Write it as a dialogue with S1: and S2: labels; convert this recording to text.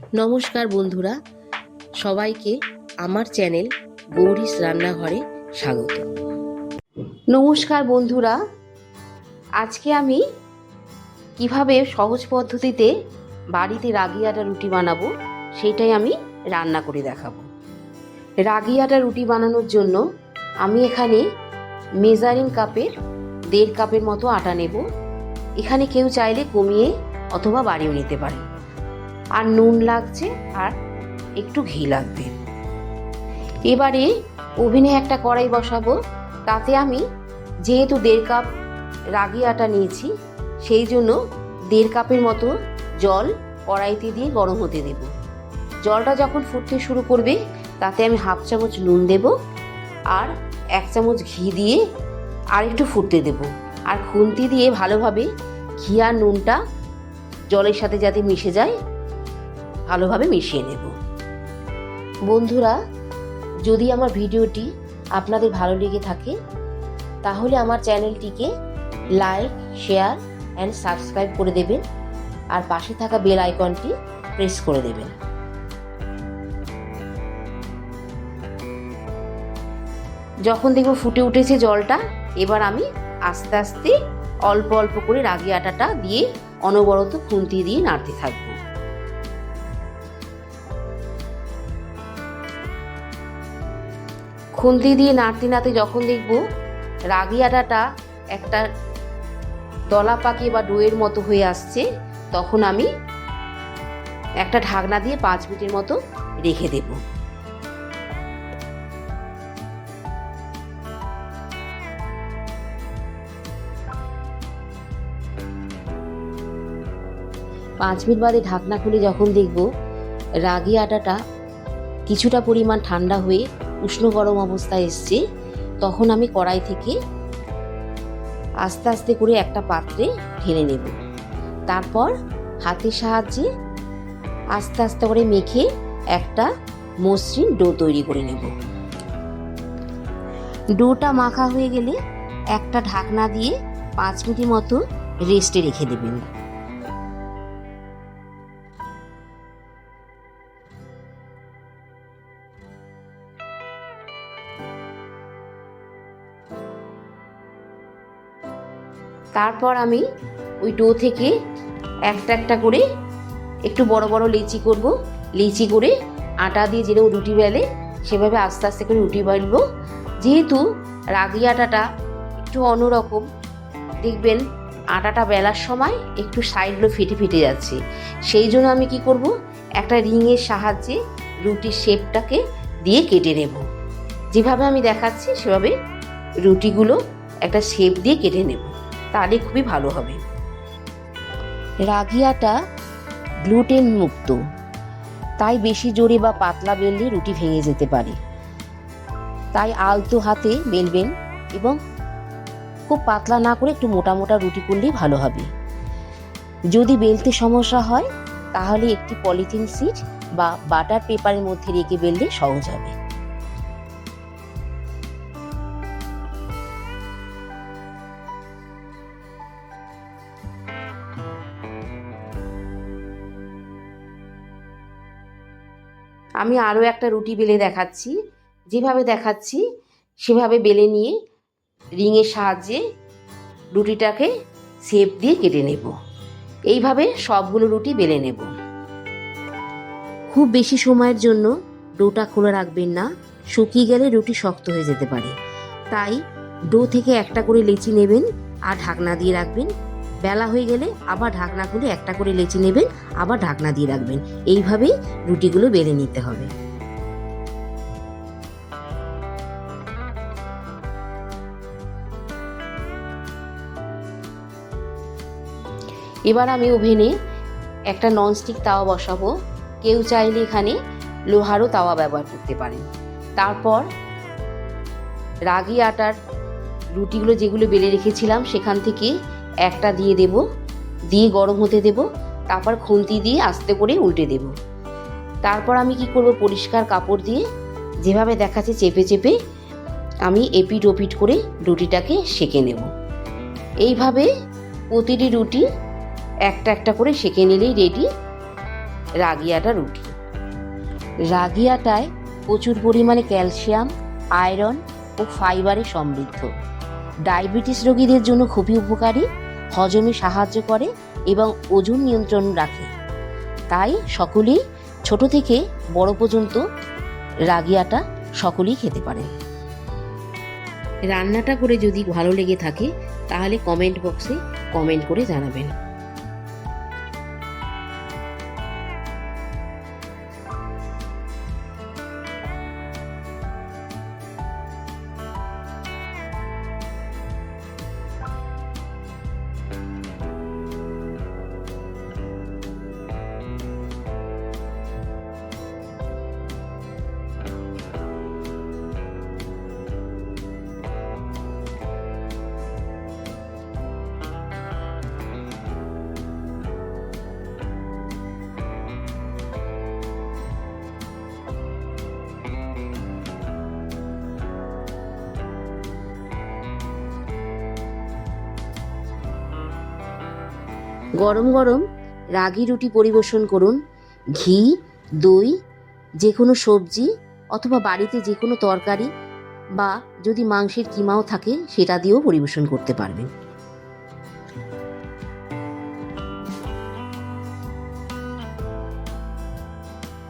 S1: নমস্কার বন্ধুরা, সবাইকে আমার চ্যানেল গৌরীস রান্নাঘরে স্বাগত। নমস্কার বন্ধুরা, আজকে আমি কীভাবে সহজ পদ্ধতিতে বাড়িতে রাগি আটা রুটি বানাবো সেটাই আমি রান্না করে দেখাবো। রাগি আটা রুটি বানানোর জন্য আমি এখানে মেজারিং কাপের দেড় কাপের মতো আটা নেব। এখানে কেউ চাইলে কমিয়ে অথবা বাড়িয়েও নিতে পারে। আর নুন লাগছে আর একটু ঘি লাগবে। এবারে ওভেনে একটা কড়াই বসাবো, তাতে আমি যেহেতু দেড় কাপ রাগি আটা নিয়েছি, সেই জন্য দেড় কাপের মতো জল কড়াইতে দিয়ে গরম হতে দেব। জলটা যখন ফুটতে শুরু করবে, তাতে আমি হাফ চামচ নুন দেব আর এক চামচ ঘি দিয়ে আর একটু ফুটতে দেব। আর খুন্তি দিয়ে ভালোভাবে ঘি আর নুনটা জলের সাথে যাতে মিশে যায় ভালোভাবে মিশিয়ে নেব। বন্ধুরা, যদি আমার ভিডিওটি আপনাদের ভালো লেগে থাকে, তাহলে আমার চ্যানেলটিকে লাইক, শেয়ার অ্যান্ড সাবস্ক্রাইব করে দেবেন, আর পাশে থাকা বেল আইকনটি প্রেস করে দেবেন। যখন দেখব ফুটে উঠেছে জলটা, এবার আমি আস্তে আস্তে অল্প অল্প করে রাগি আটাটা দিয়ে অনবরত খুন্তি দিয়ে নাড়তে থাকব। খুন্তি দিয়ে নাড়তে নাড়তে যখন দেখব, রাগি আটাটা একটা দলা পাকি বা ডোয়ের মতো হয়ে আসছে, তখন আমি একটা ঢাকনা দিয়ে পাঁচ মিনিটের মতো রেখে দেব। পাঁচ মিনিট বাদে ঢাকনা খুলে যখন দেখব, রাগি আটাটা কিছুটা পরিমাণ ঠান্ডা হয়ে উষ্ণ গরম অবস্থায় এসছে, তখন আমি কড়াই থেকে আস্তে আস্তে করে একটা পাত্রে ঢেলে নেব। তারপর হাতের সাহায্যে আস্তে আস্তে করে মেখে একটা মসৃণ ডো তৈরি করে নেব। ডোটা মাখা হয়ে গেলে একটা ঢাকনা দিয়ে পাঁচ মিনিট মতো রেস্টে রেখে দেবেন। তারপর আমি ওই ডো থেকে একটা একটা করে একটু বড় বড় লিচি করব। লিচি করে আটা দিয়ে যেরকম রুটি বেলে, সেভাবে আস্তে আস্তে করে রুটি বেলবো। যেহেতু রাগি আটাটা একটু অন্যরকম, দেখবেন আটাটা বেলার সময় একটু সাইডগুলো ফেটে ফেটে যাচ্ছে। সেই জন্য আমি কি করব? একটা রিংয়ের সাহায্যে রুটির শেপটাকে দিয়ে কেটে নেব। যেভাবে আমি দেখাচ্ছি, সেভাবে রুটিগুলো একটা শেপ দিয়ে কেটে নেব। তাহলে খুবই ভালো হবে। রাগি আটা গ্লুটেন মুক্ত। তাই বেশি জোরে বা পাতলা বেললে রুটি ভেঙে যেতে পারে। তাই আলতো হাতে বেলবেন এবং খুব পাতলা না করে একটু মোটা মোটা রুটি করলেই ভালো হবে। যদি বেলতে সমস্যা হয়, তাহলে একটি পলিথিন সিট বা বাটার পেপারের মধ্যে রেখে বেললে সহজ হবে। আমি আরও একটা রুটি বেলে দেখাচ্ছি। যেভাবে দেখাচ্ছি, সেভাবে বেলে নিয়ে রিংয়ের সাহায্যে রুটিটাকে সেপ দিয়ে কেটে নেব। এইভাবে সবগুলো রুটি বেলে নেব। খুব বেশি সময়ের জন্য ডোটা খোলা রাখবেন না। শুকিয়ে গেলে রুটি শক্ত হয়ে যেতে পারে। তাই ডো থেকে একটা করে লেচি নেবেন আর ঢাকনা দিয়ে রাখবেন বেলা হয়ে গেলে আবার ঢাকনা খুলে একটা করে লেচি নেবেন, আবার ঢাকনা দিয়ে রাখবেন। এইভাবেই রুটিগুলো বেলে নিতে হবে। এবার আমি ওভেনে একটা ননস্টিক তাওয়া বসাবো। কেউ চাইলে এখানে লোহারও তাওয়া ব্যবহার করতে পারেন। তারপর রাগি আটার রুটিগুলো যেগুলো বেলে রেখেছিলাম, সেখান থেকে একটা দিয়ে দেব, দিয়ে গরম হতে দেব, তারপর খুন্তি দিয়ে আস্তে করে উল্টে দেব। তারপর আমি কি করব, পরিষ্কার কাপড় দিয়ে যেভাবে দেখাচ্ছে চেপে চেপে আমি এপিট ওপিট করে রুটিটাকে সেঁকে নেব। এইভাবে প্রতিটি রুটি একটা একটা করে সেঁকে নিলেই রেডি রাগি আটা রুটি। রাগি আটায় প্রচুর পরিমাণে ক্যালসিয়াম, আয়রন ও ফাইবারে সমৃদ্ধ। ডায়াবেটিস রোগীদের জন্য খুবই উপকারী। হজমে সাহায্য করে এবং ওজন নিয়ন্ত্রণ রাখে। তাই সকলেই ছোট থেকে বড় পর্যন্ত রাগি আটা সকলেই খেতে পারে। রান্নাটা করে যদি ভালো লেগে থাকে, তাহলে কমেন্ট বক্সে কমেন্ট করে জানাবেন। গরম গরম রাগি রুটি পরিবেশন করুন। ঘি, দই যে কোনো সবজি অথবা বাড়িতে যে কোনো তরকারি বা যদি মাংসের কিমাও থাকে, সেটা দিয়েও পরিবেশন করতে পারবেন।